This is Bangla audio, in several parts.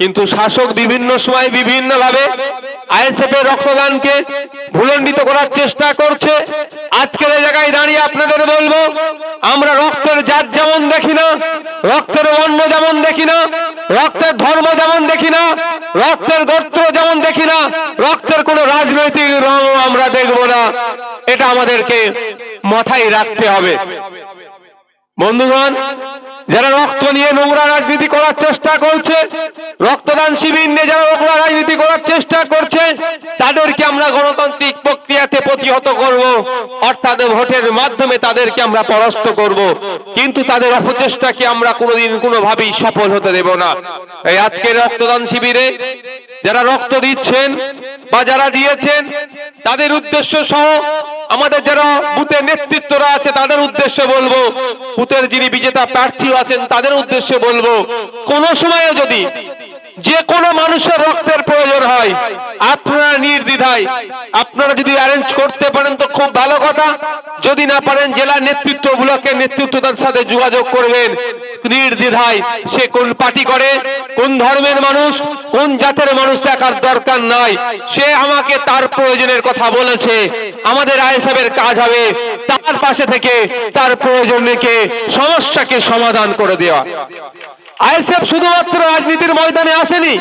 কিন্তু শাসক বিভিন্ন সময় বিভিন্ন ভাবে আইএসএফ এর রক্তদানকে ভুলণ্ডিত করার চেষ্টা করছে। আজকের এই জায়গায় দাঁড়িয়ে আপনাদের বলব, আমরা রক্তের জাত যেমন দেখি না, রক্তের বর্ণ যেমন দেখি না, রক্তের ধর্ম যেমন দেখি না, রক্তের গোত্র যেমন দেখি না, রক্তের কোনো রাজনৈতিক রং আমরা দেখব না। এটা আমাদেরকে মাথায় রাখতে হবে। বন্ধুগণ যারা রক্ত নিয়ে নোংরা রাজনীতি করার চেষ্টা করছে, রক্তদান শিবির নিয়ে যারা নোংরা রাজনীতি করার চেষ্টা করছে, তাদেরকে আমরা গণতান্ত্রিক প্রক্রিয়াতে প্রতিহত করব, অর্থাৎ ভোটের মাধ্যমে তাদেরকে আমরা পরাস্ত করব। কিন্তু তাদের অপচেষ্টাকে আমরা কোনোদিন কোনোভাবেই সফল হতে দেব না। এই আজকের রক্তদান শিবিরে যারা রক্ত দিচ্ছেন বা যারা দিয়েছেন, তাদের উদ্দেশ্য সহ আমাদের যারা বুথের নেতৃত্বরা আছে, তাদের উদ্দেশ্যে বলব, বুথের যিনি বিজেতা প্রার্থী আছেন, তাদের উদ্দেশ্যে বলব, কোন সময়ে যদি যে কোনো মানুষের রক্তের প্রয়োজন হয়, আপনারা নির্দ্বিধায়, আপনারা যদি অ্যারেঞ্জ করতে পারেন তো খুব ভালো কথা। যদি না পারেন, জেলা নেতৃত্ব ব্লকের নেতৃত্বতার সাথে যোগাযোগ করবেন। নির্দ্বিধায় সে কোন পার্টি করে, কোন ধর্মের মানুষ, কোন জাতের মানুষ দেখার দরকার নাই। সে আমাকে তার প্রয়োজনের কথা বলেছে। আমাদের আইএসএফের কাজ হবে তার পাশে থেকে তার প্রয়োজনকে সমস্যাকে সমাধান করে দেওয়া। আইএসএফ শুধুমাত্র রাজনীতির ময়দানে আসেনি,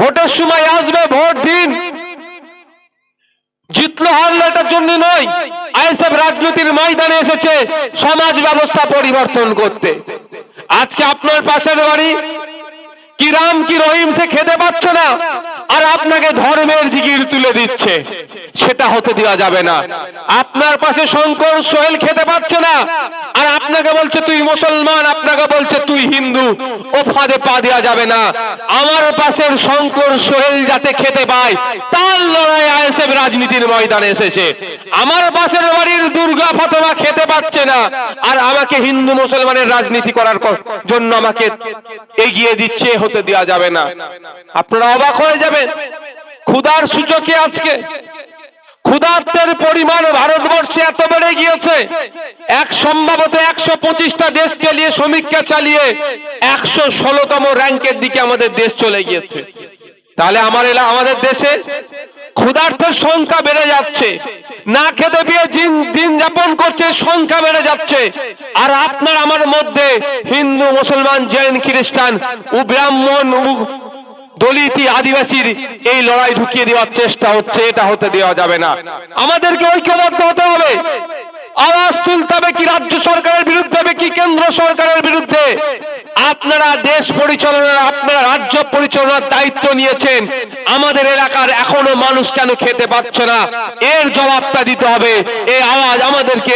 ভোটের সময় আসবে, ভোট দিন। জিতলো হারলো এটার জন্য নয়, আইএসএফ রাজনীতির ময়দানে এসেছে সমাজ ব্যবস্থা পরিবর্তন করতে। আজকে আপনার পাশের বাড়ি কি রাম কি রহিম সে খেতে পাচ্ছে না, আর আপনাকে ধর্মের জিগির তুলে দিচ্ছে, সেটা হতে দেওয়া যাবে না। আপনার পাশে শঙ্কর সোহেল খেতে পাচ্ছে না আপনাকে বলছে তুই মুসলমান, আপনাকে বলছে তুই হিন্দু। ও ফাঁদে পা দেওয়া যাবে না। আমার পাশের শঙ্কর সোহেল যাতে খেতে পায়, তার লড়াই আইএসএফ রাজনীতির ময়দানে এসেছে। আমার পাশের বাড়ির দুর্গা ফাতেমা খেতে পাচ্ছে না, আর আমাকে হিন্দু মুসলমানের রাজনীতি করার জন্য আমাকে এগিয়ে দিচ্ছে, হতে দেওয়া যাবে না। আপনারা অবাক হয়ে যাবেন। ক্ষুধার সূচকে আজকে ক্ষুধার্তের পরিমাণ ভারতবর্ষে এত বেড়ে গিয়েছে। এক সম্ভবত একশো পঁচিশটা দেশকে নিয়ে সমীক্ষা চালিয়ে একশো ষোলোতম র্যাঙ্কের দিকে আমাদের দেশ চলে গিয়েছে। তাহলে আমার এলা আমাদের দেশে ক্ষুধার্তের সংখ্যা বেড়ে যাচ্ছে। না খেতে পেয়ে দিন যাপন করছে, সংখ্যা বেড়ে যাচ্ছে। আর আপনার আমার মধ্যে হিন্দু, মুসলমান, জৈন, খ্রিস্টান ব্রাহ্মণ দলিতি আদিবাসীর এই লড়াই ঢুকিয়ে দেওয়ার চেষ্টা হচ্ছে, এটা হতে দেওয়া যাবে না। আমাদেরকে ঐক্যবদ্ধ হতে হবে। আওয়াজ তুলতে হবে কি রাজ্য সরকারের বিরুদ্ধে হবে কি কেন্দ্র সরকারের বিরুদ্ধে? আপনারা দেশ পরিচালনার, আপনারা রাজ্য পরিচালনার দায়িত্ব নিয়েছেন। আমাদের এলাকার এখনও মানুষ কেন খেতে পাচ্ছে না? এর জবাবটা দিতে হবে। এই আওয়াজ আমাদেরকে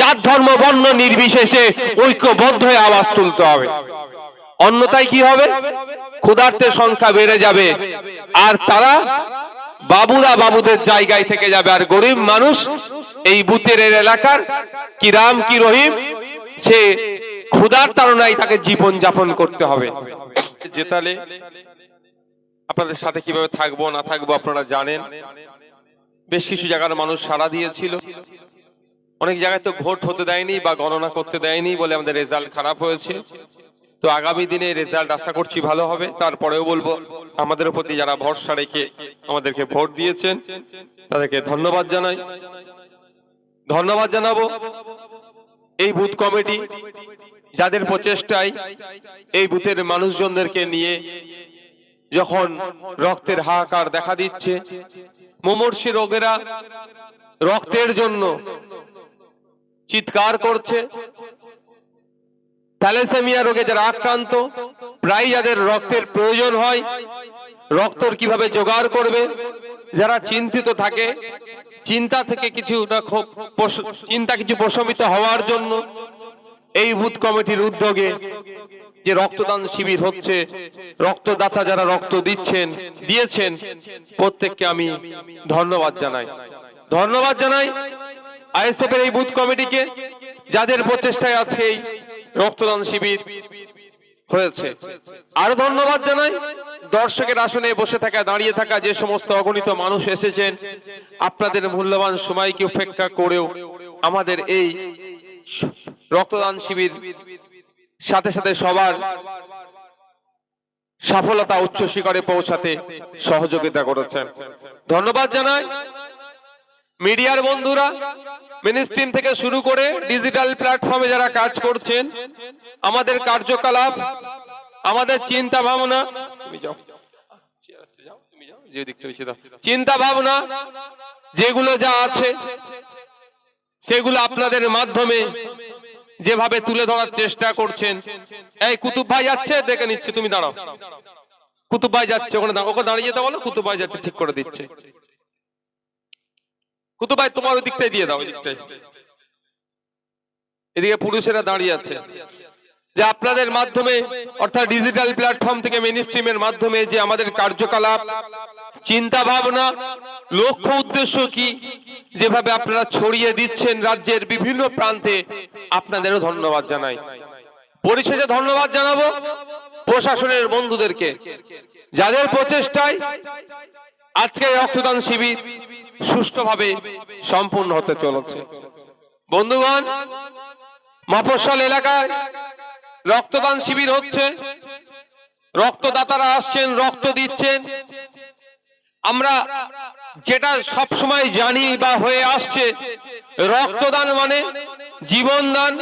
জাত, ধর্ম, বর্ণ নির্বিশেষে ঐক্যবদ্ধ হয়ে আওয়াজ তুলতে হবে। অন্যথায় কি হবে? ক্ষুধার্তের সংখ্যা বেড়ে যাবে। আর তারা বাবুরা বাবুদের জায়গায় থেকে যাবে। আর গরিব মানুষ এই বুতের এলাকার কি রাম, কি রহিম, সে ক্ষুধার তাড়নায় তাকে জীবন যাপন করতে হবে। জেতালে আপনাদের সাথে কীভাবে থাকব, না থাকব আপনারা জানেন। বেশ কিছু জায়গার মানুষ সাড়া দিয়েছিল। অনেক জায়গায় তো ভোট হতে দেয়নি বা গণনা করতে দেয়নি বলে আমাদের রেজাল্ট খারাপ হয়েছে। তো আগামী দিনে রেজাল্ট আশা করছি ভালো হবে। তারপরেও বলব, আমাদের প্রতি যারা ভরসা রেখে আমাদেরকে ভোট দিয়েছেন, তাদেরকে ধন্যবাদ জানাই। ধন্যবাদ জানাব এই বুথ কমিটি যাদের প্রচেষ্টায় এই বুথের মানুষজনদেরকে নিয়ে যখন রক্তের হাহাকার দেখা দিচ্ছে, মুমূর্ষী রোগেরা রক্তের জন্য চিৎকার করছে থ্যালাসেমিয়া রোগে যারা আক্রান্ত প্রায় যাদের রক্তের প্রয়োজন হয়, রক্তর কীভাবে জোগাড় করবে, যারা চিন্তিত থাকে, চিন্তা থেকে খুব চিন্তা কিছু প্রশমিত হওয়ার জন্য এই বুথ কমিটির উদ্যোগে যে রক্তদান শিবির হচ্ছে, রক্তদাতা যারা রক্ত দিচ্ছেন, দিয়েছেন, প্রত্যেককে আমি ধন্যবাদ জানাই। ধন্যবাদ জানাই আইএসএফ এর এই বুথ কমিটিকে, যাদের প্রচেষ্টায় আছে এই রক্তদান শিবির হয়েছে। আরও ধন্যবাদ জানাই দর্শকের আসনে বসে থাকা, দাঁড়িয়ে থাকা যে সমস্ত অগণিত মানুষ এসেছেন। আপনাদের মূল্যবান সময়কে উপেক্ষা করেও আমাদের এই রক্তদান শিবির সাথে সাথে সবার সফলতা উচ্চ শিখরে পৌঁছাতে সহযোগিতা করেছেন ধন্যবাদ জানাই। মিডিয়ার বন্ধুরা মিনিস্ট্রিম থেকে শুরু করে ডিজিটাল প্ল্যাটফর্মে যারা কাজ করছেন, আমাদের কার্যকলাপ, আমাদের চিন্তা ভাবনা। চিন্তা ভাবনা যেগুলো যা আছে, সেগুলো আপনাদের মাধ্যমে যেভাবে তুলে ধরার চেষ্টা করছেন। এই কুতুব ভাই যাচ্ছে, দেখে নিচ্ছে, তুমি দাঁড়াও। কুতুব ভাই যাচ্ছে, ওখানে ওকে দাঁড়িয়ে যেতে বলো, কুতুব ভাই যাচ্ছে, ঠিক করে দিচ্ছে। কুতুব ভাই তোমার ওই দিকটাই দিয়ে দাও ওই দিকটাই এদিকে পুরুষেরা দাঁড়িয়ে আছে। যে আপনাদের মাধ্যমে, অর্থাৎ ডিজিটাল প্ল্যাটফর্ম থেকে মেন স্ট্রিমের মাধ্যমে যে আমাদের কার্যকলাপ চিন্তা ভাবনা লক্ষ্য উদ্দেশ্য কি, যেভাবে আপনারা ছড়িয়ে দিচ্ছেন রাজ্যের বিভিন্ন প্রান্তে, আপনাদেরও ধন্যবাদ জানাই। পরিশেষে ধন্যবাদ জানাব প্রশাসনের বন্ধুদেরকে, যাদের প্রচেষ্টায় আজকে রক্তদান শিবির সুষ্ঠুভাবে সম্পূর্ণ হতে চলেছে। বন্ধুগণ মফস্বল এলাকায় রক্তদান শিবির হচ্ছে। রক্তদাতারা আসছেন, রক্ত দিচ্ছেন। আমরা যেটা সব সময় জানি বা হয়ে আসছে, রক্তদান মানে জীবনদান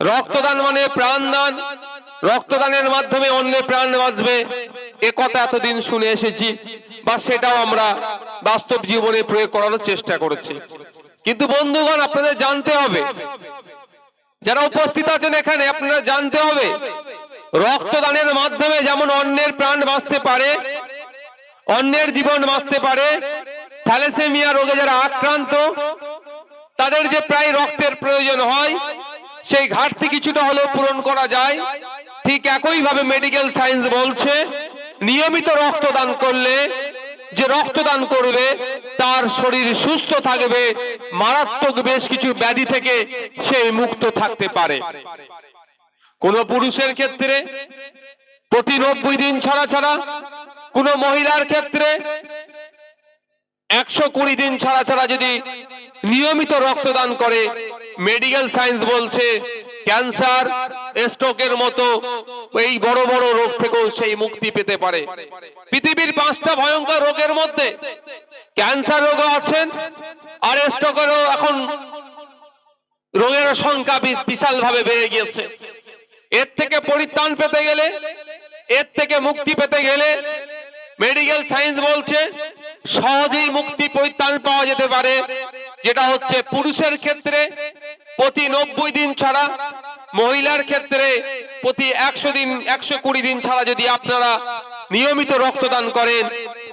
রক্তদান মানে প্রাণদান রক্তদানের মাধ্যমে অন্যের প্রাণ বাঁচবে। এ কথা এতদিন শুনে এসেছি, বা সেটাও আমরা বাস্তব জীবনে প্রয়োগ করানোর চেষ্টা করেছি। কিন্তু বন্ধুগণ, আপনাদের জানতে হবে, যারা উপস্থিত আছেন এখানে, আপনারা জানতে হবে, রক্তদানের মাধ্যমে যেমন অন্যের প্রাণ বাঁচতে পারে, অন্যের জীবন বাঁচতে পারে, থ্যালেসেমিয়া রোগে যারা আক্রান্ত, তাদের যে প্রায় রক্তের প্রয়োজন হয়, সেই ঘাটতি কিছুটা হলেও পূরণ করা যায়। ঠিক একইভাবে মেডিকেল সায়েন্স বলছে নিয়মিত রক্তদান করলে, যে রক্তদান করবে, তার শরীর সুস্থ থাকবে, মারাত্মক বেশ কিছু ব্যাধি থেকে সে মুক্ত থাকতে পারে। কোন পুরুষের ক্ষেত্রে প্রতি নব্বই দিন ছাড়া ছাড়া, কোন মহিলার ক্ষেত্রে একশো কুড়ি দিন ছাড়া ছাড়া যদি নিয়মিত রক্তদান করে, মেডিকেল সায়েন্স বলছে ক্যান্সার, স্ট্রোকের মতো এই বড় বড় রোগ থেকেও সেই মুক্তি পেতে পারে। পৃথিবীর পাঁচটা ভয়ঙ্কর রোগের মধ্যে ক্যান্সার রোগও আছেন, আর স্ট্রোকেরও এখন রোগের সংখ্যা বিশাল ভাবে বেড়ে গিয়েছে। এর থেকে পরিত্রাণ পেতে গেলে, এর থেকে মুক্তি পেতে গেলে মেডিকেল সায়েন্স বলছে, সহজেই মুক্তি পরিত্রাণ পাওয়া যেতে পারে, যেটা হচ্ছে পুরুষের ক্ষেত্রে প্রতি নব্বই দিন ছাড়া মহিলার ক্ষেত্রে প্রতি একশো দিন, একশো কুড়ি দিন ছাড়া যদি আপনারা নিয়মিত রক্তদান করেন,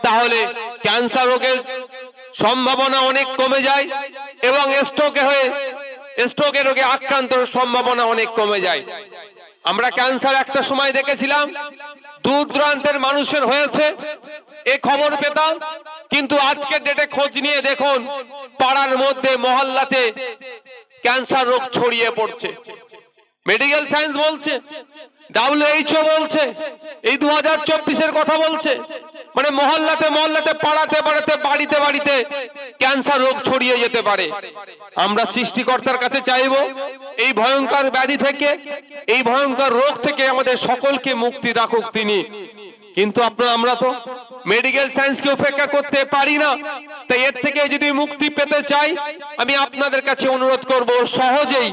তাহলে ক্যান্সার রোগের সম্ভাবনা অনেক কমে যায় এবং স্ট্রোকে হয়ে স্ট্রোকে রোগে আক্রান্তর সম্ভাবনা অনেক কমে যায়। আমরা ক্যান্সার একটা সময় দেখেছিলাম, দূর দূরান্তের মানুষের হয়েছে, এ খবর পেতাম, কিন্তু আজকের ডেটে খোঁজ নিয়ে দেখুন, পাড়ার মধ্যে, মহল্লাতে ক্যান্সার রোগ ছড়িয়ে পড়ছে। মেডিকেল সায়েন্স বলছে ডাব্লিউএইচও বলছে, এই দু হাজার চব্বিশের কথা বলছে। মানে মহল্লাতে মহল্লাতে, পাড়াতে পাড়াতে, বাড়িতে বাড়িতে ক্যান্সার রোগ ছড়িয়ে যেতে পারে। আমরা সৃষ্টিকর্তার কাছে চাইব, এই ভয়ঙ্কর ব্যাধি থেকে, এই ভয়ঙ্কর রোগ থেকে আমাদের সকলকে মুক্তি রাখুক তিনি। কিন্তু আপনারা আমরা তো মেডিকেল সায়েন্সকে উপেক্ষা করতে পারি না। তাই এর থেকে যদি মুক্তি পেতে চাই, আমি আপনাদের কাছে অনুরোধ করব সহজেই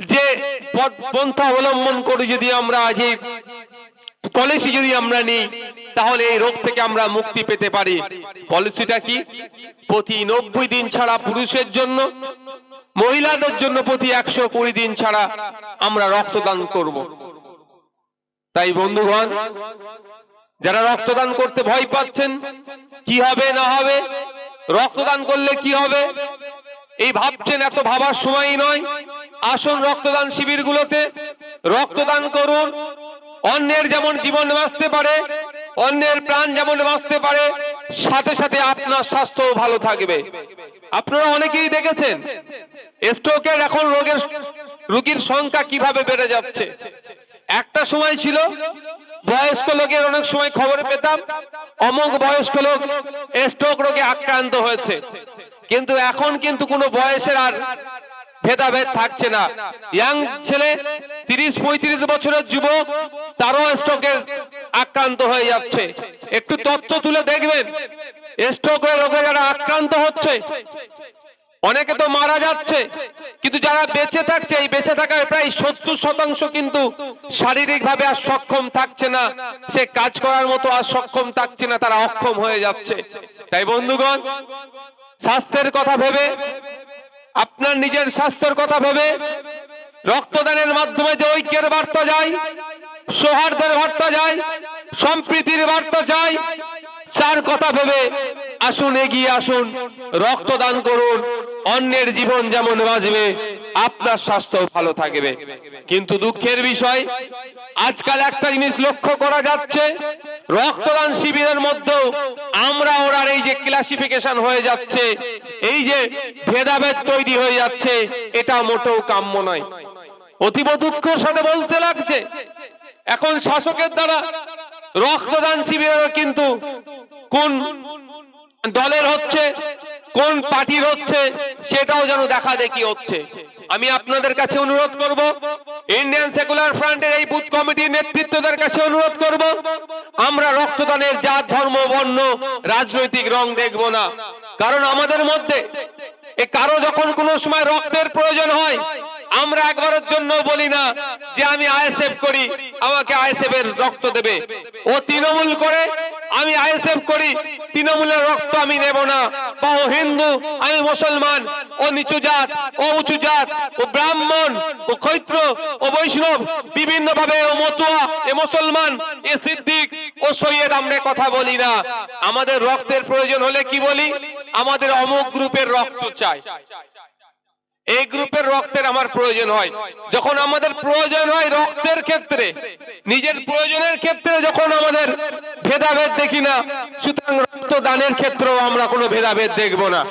যে পন্থা অবলম্বন করে যদি আমরা আজ এই পলিসি যদি আমরা নিই, তাহলে এই রোগ থেকে আমরা মুক্তি পেতে পারি। পলিসিটা কি? প্রতি নব্বই দিন ছাড়া পুরুষের জন্য, মহিলাদের জন্য প্রতি একশো কুড়ি দিন ছাড়া আমরা রক্তদান করব। তাই বন্ধুগণ, যারা রক্তদান করতে ভয় পাচ্ছেন, কি হবে, না হবে, রক্তদান করলে কি হবে, এই ভাবছেন এত ভাবার সময় নয়। আসুন রক্তদান শিবিরগুলোতে, রক্তদান করুন। অন্যের যেমন জীবন বাঁচতে পারে, অন্যের প্রাণ যেমন বাঁচতে পারে, সাথে সাথে আপনার স্বাস্থ্য ভালো থাকবে। আপনারা অনেকেই দেখেছেন স্ট্রোকের এখন রোগের রোগীর সংখ্যা কীভাবে বেড়ে যাচ্ছে? একটা সময় ছিল, বয়স্ক লোকের অনেক সময় খবর পেতাম, অমুক বয়স্ক লোক স্ট্রোক রোগে আক্রান্ত হয়েছে। কিন্তু এখন কিন্তু কোনো বয়সের আর ভেদাভেদ থাকছে না। ইয়াং ছেলে, তিরিশ, পঁয়ত্রিশ বছরের যুবক, তারও স্ট্রোকের আক্রান্ত হয়ে যাচ্ছে। একটু তথ্য তুলে দেখবেন। স্ট্রোকের রোগে যারা আক্রান্ত হচ্ছে অনেকে তো মারা যাচ্ছে, কিন্তু যারা বেঁচে থাকছে, এই বেঁচে থাকার প্রায় সত্তর শতাংশ কিন্তু শারীরিক ভাবে আর সক্ষম থাকছে না। সে কাজ করার মতো আর সক্ষম থাকছে না, তারা অক্ষম হয়ে যাচ্ছে। তাই বন্ধুগণ, স্বাস্থ্যের কথা ভেবে, আপনার নিজের স্বাস্থ্যের কথা ভেবে, রক্তদানের মাধ্যমে যে ঐক্যের বার্তা যায়, সৌহার্দ্যের বার্তা যায়, সম্প্রীতির বার্তা যায় চার কথা ভেবে আসুন, এগিয়ে আসুন, রক্তদান করুন, অন্যের জীবন যেমন বাঁচবে, আপনার স্বাস্থ্য ভালো থাকবে। কিন্তু দুঃখের বিষয়, আজকাল একটা জিনিস লক্ষ্য করা যাচ্ছে, রক্তদান শিবিরের মধ্যেও আমরা ওরার এই যে ক্লাসিফিকেশন হয়ে যাচ্ছে, এই যে ভেদাভেদ তৈরি হয়ে যাচ্ছে, এটা মোটেও কাম্য নয়। অতীব দুঃখের সাথে বলতে লাগছে, এখন শাসকের দ্বারা রক্তদান শিবিরেরও কিন্তু কোন দলের হচ্ছে, কোন পার্টির হচ্ছে, সেটাও যেন দেখা দেখি হচ্ছে। আমি আপনাদের কাছে অনুরোধ করব ইন্ডিয়ান সেকুলার ফ্রন্টের এই বুথ কমিটির নেতৃত্বদের কাছে অনুরোধ করব, আমরা রক্তদানের জাত, ধর্ম, বর্ণ, রাজনৈতিক রং দেখব না। কারণ আমাদের মধ্যে এ কারও যখন কোনো সময় রক্তের প্রয়োজন হয়, আমরা একবারের জন্য বলি না যে আমি আইএসএফ করি, আমাকে আইএসএফ এর রক্ত দেবে। ও তৃণমূল করে আমি আইএসএফ করি, তৃণমূলের রক্ত আমি নেব না। বা ও হিন্দু, আমি মুসলমান, ও নিচু জাত, ও উঁচু জাত, ও ব্রাহ্মণ, ও ক্ষৈত্র, ও বৈষ্ণব বিভিন্ন ভাবে ও মতুয়া, এ মুসলমান, এ সিদ্দিক, ও সৈয়দ আমরা কথা বলি না। আমাদের রক্তের প্রয়োজন হলে কি বলি? আমাদের অমুক গ্রুপের রক্ত চাই। এই গ্রুপের রক্তের আমার প্রয়োজন হয়। যখন আমাদের প্রয়োজন হয় রক্তের ক্ষেত্রে, নিজের প্রয়োজনের ক্ষেত্রে যখন আমাদের ভেদাভেদ দেখি না, সুতরাং রক্তদানের ক্ষেত্রেও আমরা কোনো ভেদাভেদ দেখব না।